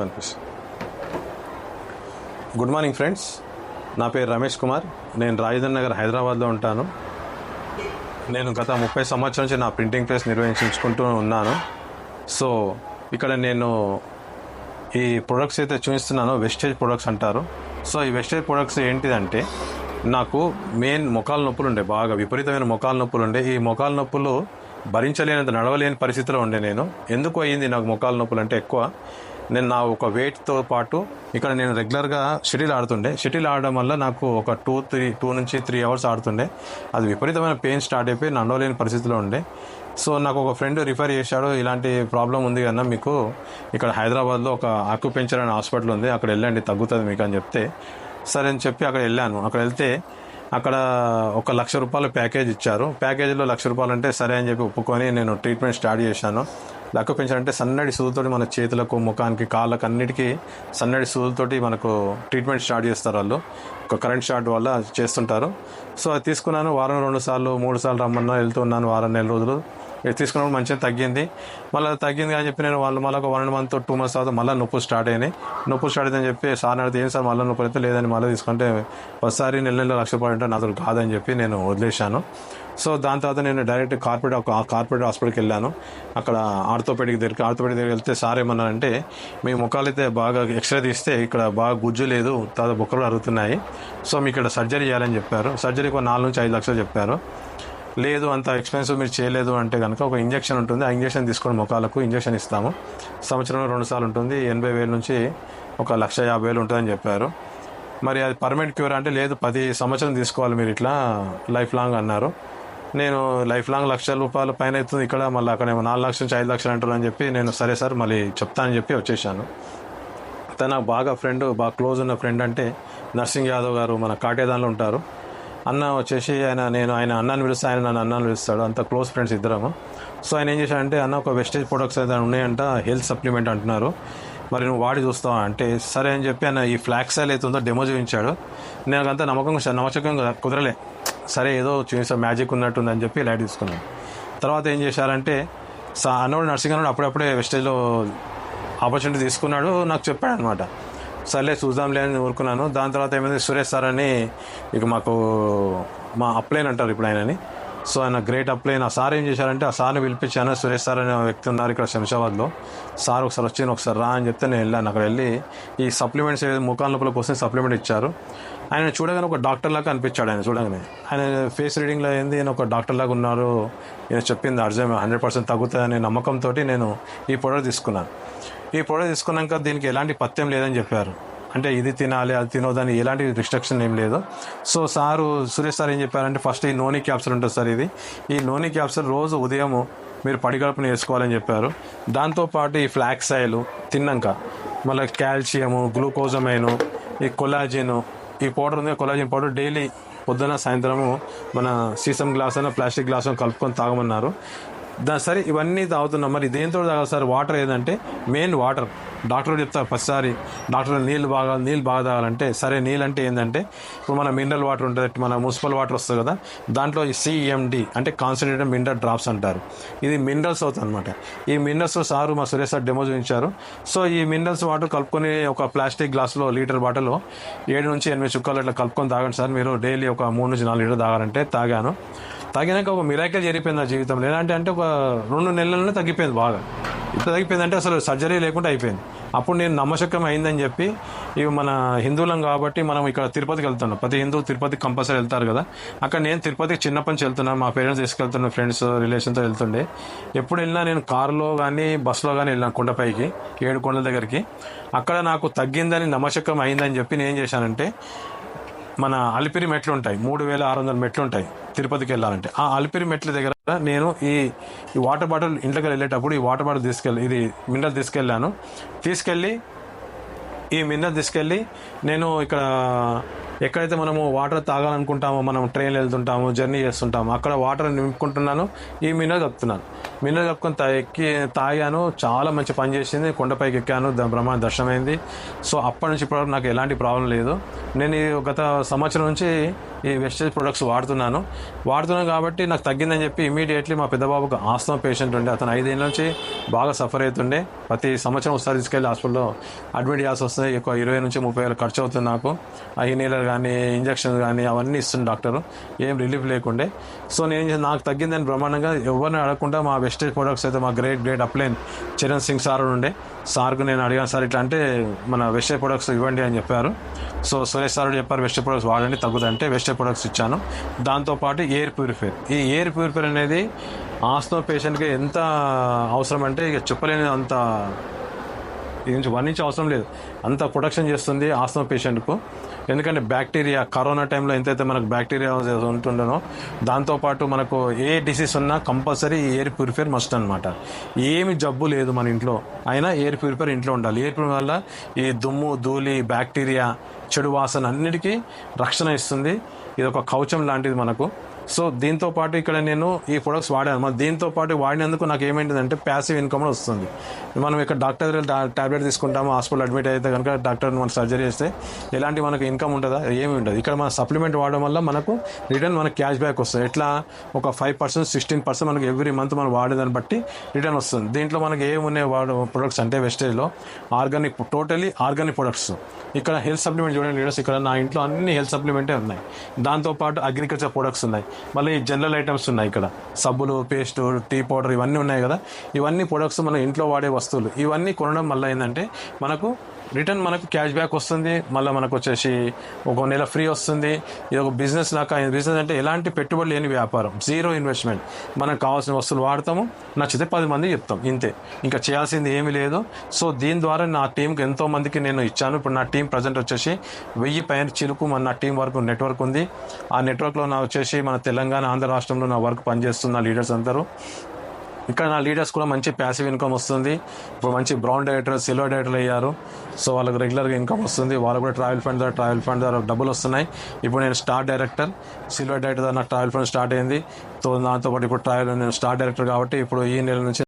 అనిపిస్తుంది. Good morning friends నా పేరు రమేష్ కుమార్. నేను రాజధాని నగర్ హైదరాబాద్లో ఉంటాను. నేను గత ముప్పై సంవత్సరం నుంచి నా ప్రింటింగ్ ప్రెస్ నిర్వహించుకుంటూ ఉన్నాను. సో ఇక్కడ నేను ఈ ప్రొడక్ట్స్ అయితే చూపిస్తున్నానో వెస్టేజ్ ప్రొడక్ట్స్ అంటారు. సో ఈ వెస్టేజ్ ప్రొడక్ట్స్ ఏంటిదంటే నాకు మెయిన్ మొకాల నొప్పులు ఉండే బాగా విపరీతమైన మొకాల నొప్పులు ఉండే. ఈ మొకాల నొప్పులు భరించలేనంత నడవలేని పరిస్థితిలో ఉండే నేను. ఎందుకు అయ్యింది నాకు మొకాల నొప్పులు అంటే ఎక్కువ? నేను నా ఒక వెయిట్తో పాటు ఇక్కడ నేను రెగ్యులర్గా షటిల్ ఆడుతుండే. షటిల్ ఆడడం వల్ల నాకు ఒక టూ త్రీ టూ నుంచి త్రీ అవర్స్ ఆడుతుండే. అది విపరీతమైన పెయిన్ స్టార్ట్ అయిపోయి నడవలేని పరిస్థితిలో ఉండే. సో నాకు ఒక ఫ్రెండ్ రిఫర్ చేశాడు ఇలాంటి ప్రాబ్లం ఉంది కన్నా మీకు. ఇక్కడ హైదరాబాద్లో ఒక ఆక్యుపెంచర్ అనే హాస్పిటల్ ఉంది. అక్కడ వెళ్ళండి తగ్గుతుంది మీకు అని చెప్తే. సరే అని చెప్పి అక్కడ వెళ్ళాను. అక్కడ వెళ్తే అక్కడ ఒక లక్ష రూపాయల ప్యాకేజ్ ఇచ్చారు. ప్యాకేజీలో లక్ష రూపాయలు అంటే సరే అని చెప్పి ఒప్పుకొని నేను ట్రీట్మెంట్ స్టార్ట్ చేశాను. లక్క పెంచాలంటే సన్నడి సూదుతోటి మన చేతులకు ముఖానికి కాళ్ళకు అన్నిటికీ సన్నడి సూదుతోటి మనకు ట్రీట్మెంట్ స్టార్ట్ చేస్తారు వాళ్ళు. ఒక కరెంట్ షాట్ వల్ల చేస్తుంటారు. సో అది తీసుకున్నాను వారం రెండు సార్లు మూడు సార్లు రమ్మన్నా వెళ్తున్నాను వారం నెల రోజులు. తీసుకున్నప్పుడు మంచిగా తగ్గింది. మళ్ళీ తగ్గింది అని చెప్పి నేను వాళ్ళు మళ్ళీ ఒక one and month two months తర్వాత మళ్ళీ నొప్పు స్టార్ట్ అయినాయి. నొప్పు స్టార్ట్ అయిందని చెప్పి సార్ అడిగితే ఏం సార్? మళ్ళీ నొప్పి అయితే లేదని మళ్ళీ తీసుకుంటే ఒకసారి నెల నెల లక్ష రూపాయలు అంటే నాతో కాదని చెప్పి నేను వదిలేశాను. సో దాని తర్వాత నేను డైరెక్ట్ కార్పొరేట్ ఒక కార్పొరేట్ హాస్పిటల్కి వెళ్ళాను. అక్కడ ఆర్థోపెడిక్ దగ్గరికి ఆర్థోపెడిక్ దగ్గరికి వెళ్తే సార్ ఏమన్నారంటే మీ ముఖాలు అయితే బాగా ఎక్స్రే తీస్తే ఇక్కడ బాగా గుజ్జు లేదు తర్వాత బుక్కలు అరుగుతున్నాయి. సో మీకు ఇక్కడ సర్జరీ చేయాలని చెప్పారు. సర్జరీకి ఒక నాలుగు నుంచి ఐదు లక్షలు చెప్పారు. లేదు అంత ఎక్స్పెన్సివ్ మీరు చేయలేదు అంటే కనుక ఒక ఇంజెక్షన్ ఉంటుంది. ఆ ఇంజక్షన్ తీసుకొని ముఖాలకు ఇంజక్షన్ ఇస్తాము. సంవత్సరంలో రెండు సార్లు ఉంటుంది. ఎనభై వేల నుంచి ఒక లక్ష యాభై వేలు ఉంటుందని చెప్పారు. మరి అది పర్మనెంట్ క్యూర్ అంటే లేదు పది సంవత్సరం తీసుకోవాలి మీరు ఇట్లా లైఫ్ లాంగ్ అన్నారు. నేను లైఫ్ లాంగ్ లక్షల రూపాయల పైన అవుతుంది ఇక్కడ మళ్ళీ అక్కడ ఏమో నాలుగు లక్షల నుంచి ఐదు లక్షలు అంటారు అని చెప్పి నేను సరే సార్ మళ్ళీ చెప్తానని చెప్పి వచ్చేసాను. తన బాగా ఫ్రెండ్ బాగా క్లోజ్ ఉన్న ఫ్రెండ్ అంటే నర్సింగ్ యాదవ్ గారు మన కాటేదాన్లో ఉంటారు. అన్న వచ్చేసి ఆయన నేను ఆయన అన్నాన్ని పిలుస్తే ఆయన నన్ను అన్నాన్ని పిలుస్తాడు. అంత క్లోజ్ ఫ్రెండ్స్ ఇద్దరము. సో ఆయన ఏం చేశాడంటే అన్న ఒక వెస్టేజ్ ప్రొడక్ట్స్ అయితే ఉన్నాయంట హెల్త్ సప్లిమెంట్ అంటున్నారు. మరి నువ్వు వాడి చూస్తావా? అంటే సరే అని చెప్పి ఆయన ఈ ఫ్లాక్స్ ఆయిల్ అయితే ఉందో డెమో చూపించాడు. నేను అంత నమ్మకం నమ్మకంగా కుదరలే. సరే ఏదో చూసా మ్యాజిక్ ఉన్నట్టుంది అని చెప్పి లైట్ తీసుకున్నాను తర్వాత ఏం చేశారంటే సా అన్నోడు నర్సింగ్ అన్నోడు అప్పుడప్పుడే వెస్టేజ్లో ఆపర్చునిటీ తీసుకున్నాడు నాకు చెప్పాడు అనమాట సర్లే చూద్దాంలే అని ఊరుకున్నాను. దాని తర్వాత ఏమైంది? సురేష్ సార్ అని ఇక మాకు మా అప్లైన్ అంటారు ఇప్పుడు ఆయనని. సో ఆయన గ్రేట్ అప్లైన్ ఆ సార్ ఏం చేశారంటే ఆ సార్ని పిలిపించాను. సురేష్ సార్ అనే వ్యక్తి ఉన్నారు ఇక్కడ శంషాబాద్లో. సార్ ఒకసారి వచ్చి ఒకసారి రా అని చెప్తే నేను వెళ్ళాను. అక్కడ వెళ్ళి ఈ సప్లిమెంట్స్ ఏదైతే ముఖాల లోపల కోసం సప్లిమెంట్ ఇచ్చారు. ఆయన చూడగానే ఒక డాక్టర్ లాగా అనిపించాడు ఆయన చూడగానే. ఆయన ఫేస్ రీడింగ్లో ఏంది? నేను ఒక డాక్టర్ లాగా ఉన్నారు. నేను చెప్పింది అర్జం హండ్రెడ్ పర్సెంట్ తగ్గుతుందనే నమ్మకంతో నేను ఈ ప్రొడక్ట్ తీసుకున్నాను. ఈ ప్రొడక్ట్ తీసుకున్నాక దీనికి ఎలాంటి పథ్యం లేదని చెప్పారు. అంటే ఇది తినాలి అది తినోదని ఎలాంటి రిస్ట్రిక్షన్ ఏం లేదు. సో సారు సురేష్ సార్ ఏం చెప్పారంటే ఫస్ట్ ఈ నోని క్యాప్సూల్ ఉంటుంది సార్ ఇది. ఈ నోని క్యాప్సూల్ రోజు ఉదయం మీరు పడిగడుపుని వేసుకోవాలని చెప్పారు. దాంతోపాటు ఈ ఫ్లాక్స్ ఆయిల్ తిన్నాక మళ్ళీ కాల్షియము గ్లూకోజమైను ఈ కొలాజిన్ ఈ పౌడర్ ఉంది కొలాజిన్ పౌడర్ డైలీ పొద్దున సాయంత్రము మన సీసం గ్లాస్ అయినా ప్లాస్టిక్ గ్లాస్ కలుపుకొని తాగమన్నారు. దా సరే ఇవన్నీ తాగుతున్నాం. మరి దేంతో తాగాలి సార్? వాటర్ ఏదంటే మెయిన్ వాటర్. డాక్టర్ చెప్తారు ప్రతిసారి డాక్టర్ నీళ్ళు బాగా నీళ్ళు బాగా తాగాలంటే సరే నీళ్ళు అంటే ఏంటంటే ఇప్పుడు మన మినరల్ వాటర్ ఉంటుంది మన మున్సిపల్ వాటర్ వస్తుంది కదా దాంట్లో సిఎండి అంటే కాన్సన్ట్రేటెడ్ మినరల్ డ్రాప్స్ అంటారు. ఇది మినరల్స్ అవుతుంది అనమాట ఈ మినరల్స్ సారు మా సురేష్ సార్ డెమో చూపించారు. సో ఈ మినరల్స్ వాటర్ కలుపుకొని ఒక ప్లాస్టిక్ గ్లాస్లో లీటర్ బాటలో ఏడు నుంచి ఎనిమిది చుక్కలు ఇట్లా కలుపుకొని తాగండి సార్. మీరు డైలీ ఒక మూడు నుంచి నాలుగు లీటర్ తాగాలంటే తాగాను. తాగినాక ఒక మిరాకిల్ జరిగిపోయింది నా జీవితంలో. ఎలాంటి అంటే ఒక రెండు నెలలనే తగ్గిపోయింది బాగా. తగ్గిపోయింది అంటే అసలు సర్జరీ లేకుండా అయిపోయింది. అప్పుడు నేను నమ్మశక్యం అయిందని చెప్పి ఇవి మన హిందువులం కాబట్టి మనం ఇక్కడ తిరుపతికి వెళ్తున్నాం. ప్రతి హిందూ తిరుపతికి కంపల్సరీ వెళ్తారు కదా. అక్కడ నేను తిరుపతికి చిన్నప్పటి నుంచి వెళ్తున్నాను మా పేరెంట్స్ తీసుకెళ్తున్న ఫ్రెండ్స్ రిలేషన్తో వెళ్తుండే. ఎప్పుడు వెళ్ళినా నేను కారులో కానీ బస్సులో కానీ వెళ్ళాను కొండపైకి ఏడు కొండల దగ్గరికి. అక్కడ నాకు తగ్గిందని నమ్మశక్యం అయిందని చెప్పి నేను ఏం చేశానంటే మన అలిపిరి మెట్లు ఉంటాయి. మూడు వేల ఆరు వందల మెట్లు ఉంటాయి తిరుపతికి వెళ్ళాలంటే. ఆ అలిపిరి మెట్ల దగ్గర నేను ఈ ఈ వాటర్ బాటిల్ ఇంట్లోకి వెళ్ళేటప్పుడు ఈ వాటర్ బాటిల్ తీసుకెళ్ళి ఇది మినరల్ తీసుకెళ్ళాను. తీసుకెళ్ళి ఈ మినరల్ తీసుకెళ్ళి నేను ఇక్కడ ఎక్కడైతే మనము వాటర్ తాగాలనుకుంటామో మనం ట్రైన్ వెళ్తుంటాము జర్నీ చేస్తుంటాము అక్కడ వాటర్ నింపుకుంటున్నాను ఈ మినరల్ కలుపుతున్నాను. మినరల్ కప్పుకొని తా ఎక్కి తాగాను చాలా మంచి పని చేసింది. కొండపైకి ఎక్కాను ద- బ్రహ్మ దర్శనమైంది. సో అప్పటి నుంచి ఇప్పటివరకు నాకు ఎలాంటి ప్రాబ్లం లేదు. నేను గత సంవత్సరం నుంచి ఈ వెస్టేజ్ ప్రొడక్ట్స్ వాడుతున్నాను. వాడుతున్నాను కాబట్టి నాకు తగ్గిందని చెప్పి ఇమీడియట్లీ మా పెద్దబాబుకు ఆస్తమా పేషెంట్ ఉండే. అతను ఐదేళ్ళ నుంచి బాగా సఫర్ అవుతుండే. ప్రతి సంవత్సరం ఒకసారి తీసుకెళ్ళి హాస్పిటల్లో అడ్మిట్ చేయాల్సి వస్తుంది. ఎక్కువ ఇరవై నుంచి ముప్పై వేలు ఖర్చు అవుతుంది నాకు. ఐ ఇన్హేలర్ కానీ ఇంజక్షన్స్ కానీ అవన్నీ ఇస్తుంది డాక్టర్. ఏం రిలీఫ్ లేకుండే. సో నేను నాకు తగ్గిందని బ్రహ్మాండంగా ఎవరిని అడగకుండా మా వెస్టేజ్ ప్రొడక్ట్స్ అయితే మా great great upline Charan Singh sir ఉండే. సార్కు నేను అడిగాను సార్ ఇట్లా అంటే మన వెస్టేజ్ ప్రొడక్ట్స్ ఇవ్వండి అని చెప్పారు. సో సురేష్ సార్ చెప్పారు వెస్టేజ్ ప్రొడక్ట్స్ వాడండి తగ్గుదంటే వెస్టేజ్ ప్రొడక్ట్స్ ఇచ్చాను. దాంతోపాటు ఎయిర్ ప్యూరిఫైర్ ఈ ఎయిర్ ప్యూరిఫైర్ అనేది ఆస్తో పేషెంట్కి ఎంత అవసరం అంటే ఇక చెప్పలేని అంత ఇది నుంచి వర్ణించే అవసరం లేదు. అంత ప్రొడక్షన్ చేస్తుంది ఆస్తమా పేషెంట్కు. ఎందుకంటే బ్యాక్టీరియా కరోనా టైంలో ఎంతైతే మనకు బ్యాక్టీరియా ఉంటుండనో దాంతోపాటు మనకు ఏ డిసీజ్ ఉన్నా కంపల్సరీ ఎయిర్ ప్యూరిఫైర్ మస్ట్ అనమాట ఏమి జబ్బు లేదు మన ఇంట్లో. అయినా ఎయిర్ ప్యూరిఫైర్ ఇంట్లో ఉండాలి. ఎయిర్ ప్యూరిఫైర్ వల్ల ఈ దుమ్ము ధూళి బ్యాక్టీరియా చెడు వాసన అన్నిటికీ రక్షణ ఇస్తుంది. ఇది ఒక కవచం లాంటిది మనకు. సో దీంతో పాటు ఇక్కడ నేను ఈ ప్రొడక్ట్స్ వాడాను. మరి దీంతో పాటు వాడినందుకు నాకు ఏమైందంటే ప్యాసివ్ ఇన్కమ్ కూడా వస్తుంది. మనం ఇక్కడ డాక్టర్ దగ్గర టాబ్లెట్ తీసుకుంటాము హాస్పిటల్ అడ్మిట్ అయితే కనుక డాక్టర్ మనం సర్జరీ చేస్తే ఎలాంటి మనకు ఇన్కమ్ ఉంటుందా? ఏమి ఉండదు. ఇక్కడ మన సప్లిమెంట్ వాడడం వల్ల మనకు రిటర్న్ మనకు క్యాష్ బ్యాక్ వస్తుంది. ఎట్లా? ఒక ఫైవ్ పర్సెంట్ సిక్స్టీన్ పర్సెంట్ మనకి ఎవ్రీ మంత్ మనం వాడేదాన్ని బట్టి రిటర్న్ వస్తుంది. దీంట్లో మనకి ఏమున్నాయి వాడు ప్రొడక్ట్స్ అంటే వెస్టేజ్లో ఆర్గానిక్ టోటలీ ఆర్గానిక్ ప్రొడక్ట్స్ ఇక్కడ హెల్త్ సప్లిమెంట్ చూడండి లీడర్స్ ఇక్కడ నా ఇంట్లో అన్ని హెల్త్ సప్లిమెంటే ఉన్నాయి. దాంతోపాటు అగ్రికల్చర్ ప్రొడక్ట్స్ ఉన్నాయి. మళ్ళీ జనరల్ ఐటమ్స్ ఉన్నాయి ఇక్కడ. సబ్బులు పేస్ట్ టీ పౌడర్ ఇవన్నీ ఉన్నాయి కదా. ఇవన్నీ ప్రొడక్ట్స్ మనం ఇంట్లో వాడే వస్తువులు. ఇవన్నీ కొనడం వల్ల ఏంటంటే మనకు రిటర్న్ మనకు క్యాష్ బ్యాక్ వస్తుంది మళ్ళీ మనకు వచ్చేసి ఒక నెల ఫ్రీ వస్తుంది. ఇది ఒక బిజినెస్ లాగా బిజినెస్ అంటే ఎలాంటి పెట్టుబడి లేని వ్యాపారం. Zero investment. మనకు కావాల్సిన వస్తువులు వాడతాము నచ్చితే పది మంది చెప్తాం. ఇంతే. ఇంకా చేయాల్సింది ఏమీ లేదు. సో దీని ద్వారా నా టీంకి ఎంతో మందికి నేను ఇచ్చాను. ఇప్పుడు నా టీం ప్రజెంట్ వచ్చేసి వెయ్యి పైన చిలుకు మన నా టీం వరకు నెట్వర్క్ ఉంది. ఆ నెట్వర్క్లో నా వచ్చేసి మన తెలంగాణ ఆంధ్ర రాష్ట్రంలో నా వర్క్ పనిచేస్తున్న లీడర్స్ అందరూ. ఇక్కడ నా లీడర్స్ కూడా మంచి ప్యాసివ్ ఇన్కమ్ వస్తుంది. ఇప్పుడు మంచి బ్రౌన్ డైరెక్టర్ సిల్వర్ డైరెక్టర్ అయ్యారు. సో వాళ్ళకి రెగ్యులర్గా ఇన్కమ్ వస్తుంది. వాళ్ళు కూడా ట్రావెల్ ఫండ్ ద్వారా ట్రావెల్ ఫండ్ ద్వారా డబ్బులు వస్తున్నాయి. ఇప్పుడు నేను స్టార్ డైరెక్టర్ సిల్వర్ డైరెక్టర్ ద్వారా నాకు ట్రావెల్ ఫండ్ స్టార్ట్ అయింది. సో దాంతోపాటు ఇప్పుడు ట్రావెల్ నేను స్టార్ డైరెక్టర్ కాబట్టి ఇప్పుడు ఈ నెల నుంచి